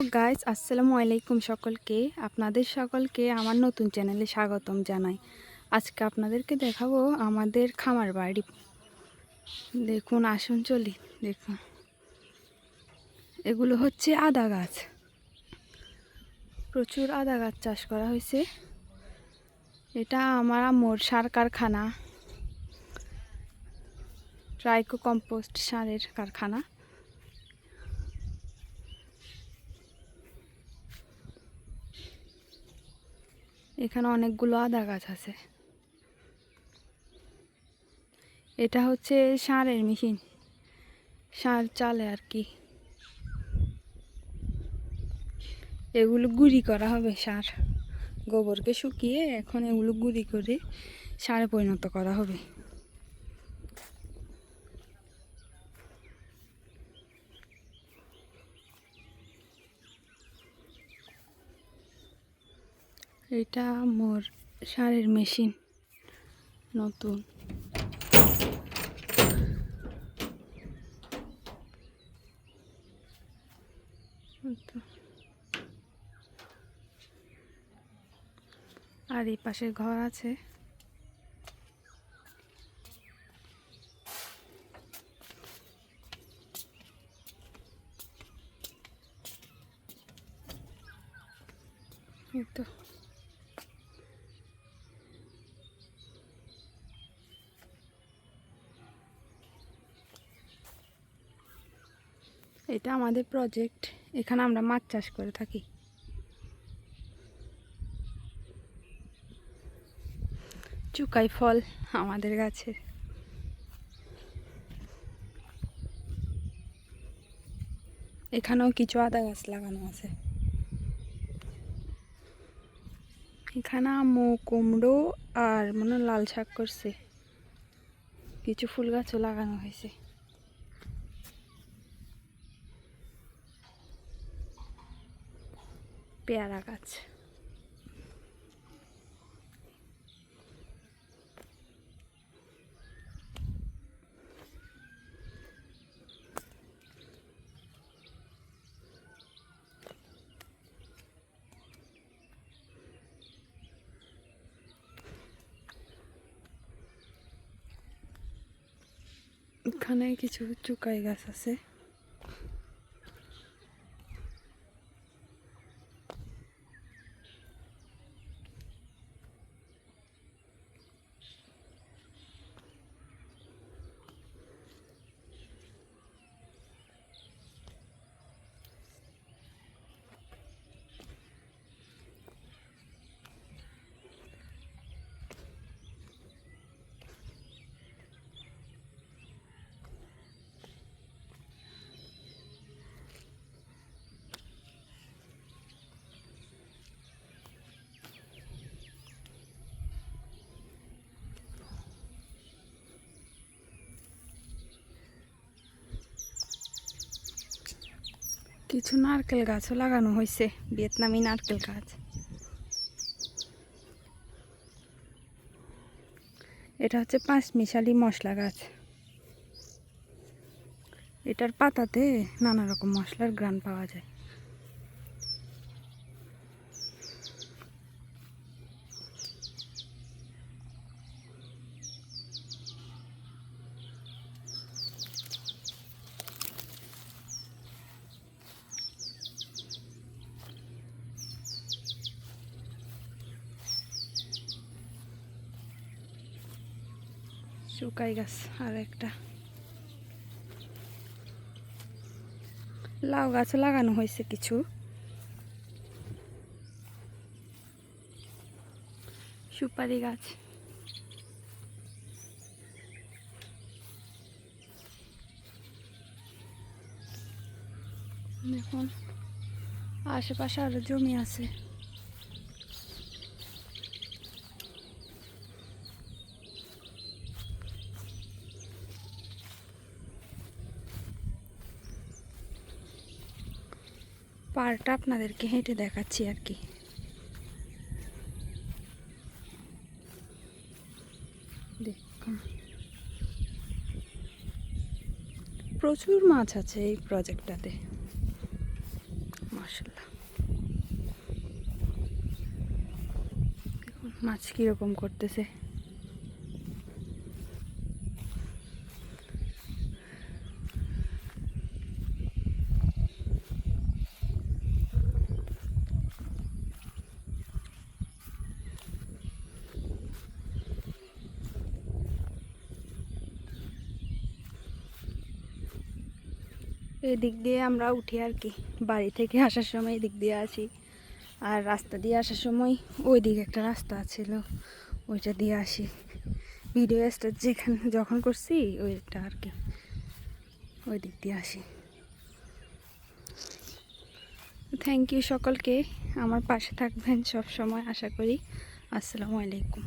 Guys আসসালামু আলাইকুম সকলকে। আপনাদের সকলকে আমার নতুন চ্যানেলে স্বাগতম জানাই। আজকে আপনাদেরকে দেখাবো আমাদের খামার বাড়ি। দেখুন, আসুন, চলি, দেখুন। এগুলো হচ্ছে আদা গাছ। প্রচুর আদা গাছ চাষ করা হয়েছে। এটা আমার আম্মুর সার কারখানা। ট্রাইকো কম্পোস্ট সারের কারখানা। এখানে অনেকগুলো আদা গাছ আছে। এটা হচ্ছে সারের মেশিন। সার চালে আর কি। এগুলো গুঁড়ি করা হবে সার। গোবরকে শুকিয়ে এখন এগুলো গুঁড়ি করে সারে পরিণত করা হবে। এটা মোর সারের মেশিন নতুন। আর এই পাশে ঘর আছে। তো। এটা আমাদের প্রজেক্ট এখানে আমরা মাছ চাষ করে থাকি। চুকাই ফল আমাদের গাছের এখানেও কিছু আদা গাছ লাগানো আছে। এখানে আম্মু, কুমড়ো আর মনে লাল শাক করছে। কিছু ফুল গাছও লাগানো হয়েছে। পেয়ারা গাছ। এখানে কিছু চুকাই গাছ আছে। কিছু নারকেল গাছও লাগানো হয়েছে, ভিয়েতনামি নারকেল গাছ। এটা হচ্ছে পাঁচ মিশালি মশলা গাছ। এটার পাতাতে নানা রকম মশলার গ্রান পাওয়া যায়। শুকাই গাছ আর একটা। লাউ গাছ লাগানো হয়েছে কিছু। সুপারি গাছ। দেখুন, আশেপাশে আরও জমি আছে। পার্কটা আপনাদেরকে হেঁটে দেখাচ্ছি আর কি। প্রচুর মাছ আছে এই প্রজেক্টটাতে মাছ কীরকম করতেছে। এই দিক দিয়ে আমরা উঠি আর কি। বাড়ি থেকে আসার সময় এদিক দিয়ে আসি। আর রাস্তা দিয়ে আসার সময় ওই দিকে একটা রাস্তা ছিল, ওইটা দিয়ে আসি। ভিডিও স্টার্ট যেখানে, যখন করছি ওইটা আর কি ওই দিক দিয়ে আসি। থ্যাংক ইউ সকলকে। আমার পাশে থাকবেন সব সময় আশা করি। আসসালামু আলাইকুম।